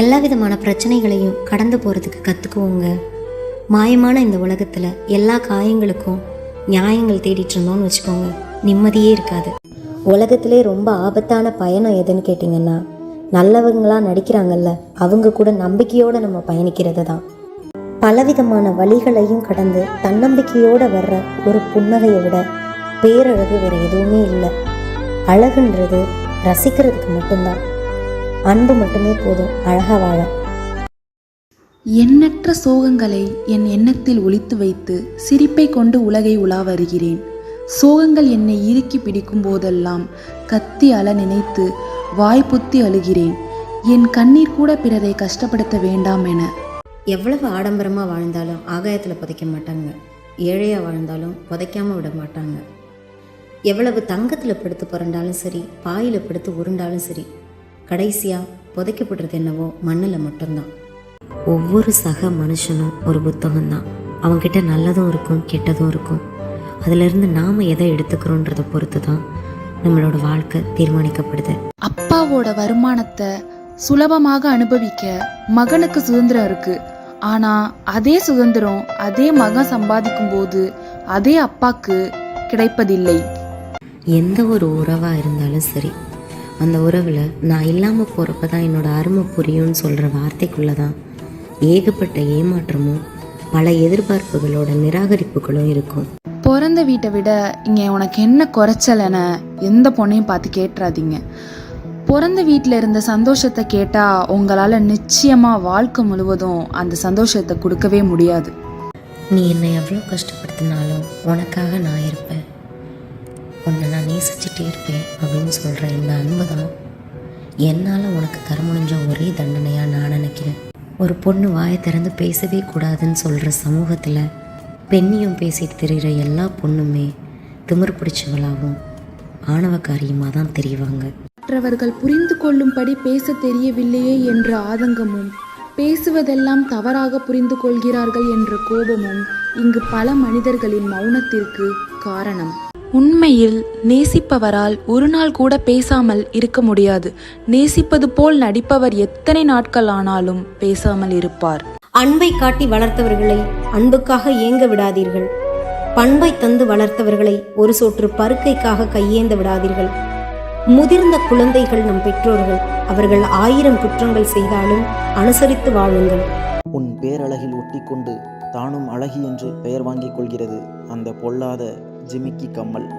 எல்லா விதமான பிரச்சனைகளையும் கடந்து போகிறதுக்கு கற்றுக்குவோங்க மாயமான இந்த உலகத்தில் எல்லா காயங்களுக்கும் நியாயங்கள் தேடிட்டு இருந்தோம்னு வச்சுக்கோங்க. நிம்மதியே இருக்காது. உலகத்திலே ரொம்ப ஆபத்தான பயணம் எதுன்னு கேட்டிங்கன்னா நல்லவங்களா நடிக்கிறாங்கல்ல அவங்க கூட நம்பிக்கையோடு நம்ம பயணிக்கிறது தான் பலவிதமான வழிகளையும் கடந்து தன்னம்பிக்கையோடு வர்ற ஒரு புன்னகையை விட பேரழகு வேற எதுவுமே இல்லை. அழகுன்றது ரசிக்கிறதுக்கு மட்டும்தான். அன்பு மட்டுமே போதும். அழகா வாழ. எண்ணற்ற சோகங்களை என் எண்ணத்தில் ஒளித்து வைத்து சிரிப்பை கொண்டு உலகை உலா வருகிறேன். சோகங்கள் என்னை இறுக்கி பிடிக்கும் போதெல்லாம் கத்தி அழ நினைத்து வாய் புத்தி அழுகிறேன். என் கண்ணீர் கூட பிறரை கஷ்டப்படுத்த வேண்டாம் என. எவ்வளவு ஆடம்பரமாக வாழ்ந்தாலும் ஆகாயத்தில் புதைக்க மாட்டாங்க. ஏழையாக வாழ்ந்தாலும் புதைக்காம விட மாட்டாங்க. எவ்வளவு தங்கத்தில் படுத்து புரண்டாலும் சரி பாயில் படுத்து உருண்டாலும் சரி கடைசியாக புதைக்கப்படுறது என்னவோ மண்ணில் மட்டும்தான். ஒவ்வொரு சக மனுஷனும் ஒரு புத்தகம்தான். அவங்ககிட்ட நல்லதும் இருக்கும் கெட்டதும் இருக்கும். அதிலிருந்து நாம் எதை எடுத்துக்கிறோன்றதை பொறுத்து தான் நம்மளோட வாழ்க்கை தீர்மானிக்கப்படுது. அப்பாவோட வருமானத்தை சுலபமாக அனுபவிக்க மகனுக்கு சுதந்திரம் இருக்கு. ஆனா அதே சுதந்திரம் அதே மகன் சம்பாதிக்கும் போது அதே அப்பாக்கு கிடைப்பதில்லை. எந்த ஒரு உறவாக இருந்தாலும் சரி அந்த உறவில் நான் இல்லாமல் போகிறப்ப தான் என்னோட அருமை புரியும்னு சொல்கிற வார்த்தைக்குள்ளே தான் ஏகப்பட்ட ஏமாற்றமும் பல எதிர்பார்ப்புகளோட நிராகரிப்புகளும் இருக்கும். பிறந்த வீட்டை விட இங்கே உனக்கு என்ன குறைச்சல் என எந்த பொண்ணையும் பார்த்து கேட்டுறாதீங்க. பிறந்த வீட்டில் இருந்த சந்தோஷத்தை கேட்டால் உங்களால் நிச்சயமாக வாழ்க்கை முழுவதும் அந்த சந்தோஷத்தை கொடுக்கவே முடியாது. நீ என்னை எவ்வளோ கஷ்டப்படுத்தினாலும் உனக்காக நான் இருப்பேன். உன்னை நான் நேசிச்சுட்டே இருப்பேன் அப்படின்னு சொல்கிற இந்த அன்பு தான் என்னால் உனக்கு தர முடிஞ்ச ஒரே தண்டனையாக நான் நினைக்கிறேன். ஒரு பொண்ணு வாயை திறந்து பேசவே கூடாதுன்னு சொல்கிற சமூகத்தில் பெண்ணியும் பேசிட்டு தெரிகிற எல்லா பொண்ணுமே திமிர் பிடிச்சவளாகவும் ஆணவக்காரியுமாக தான் தெரிவாங்க. மற்றவர்கள் புரிந்து கொள்ளும்படி பேச தெரியவில்லையே என்ற ஆதங்கமும் பேசுவதெல்லாம் தவறாக புரிந்து கொள்கிறார்கள் என்ற கோபமும் இங்கு பல மனிதர்களின் மௌனத்திற்கு காரணம். உண்மையில் நேசிப்பவரால் ஒரு நாள் கூட பேசாமல் இருக்க முடியாது. நேசிப்பது போல் நடிப்பவர் எத்தனை நாட்கள் ஆனாலும் பேசாமல் இருப்பார். அன்பை காட்டி வளர்த்தவர்களை அன்புக்காக ஏங்க விடாதீர்கள். பண்பை தந்து வளர்த்தவர்களை ஒரு சொற்று பருக்கைக்காக கையேந்த விடாதீர்கள். முதிர்ந்த குழந்தைகள் நம் பெற்றோர்கள் அவர்கள் ஆயிரம் குற்றங்கள் செய்தாலும் அனுசரித்து வாழுங்கள். உன் பேரழகில் ஒட்டிக்கொண்டு தானும் அழகி என்று பெயர் வாங்கிக் கொள்கிறது. அந்த பொல்லாத जिमी की कमल।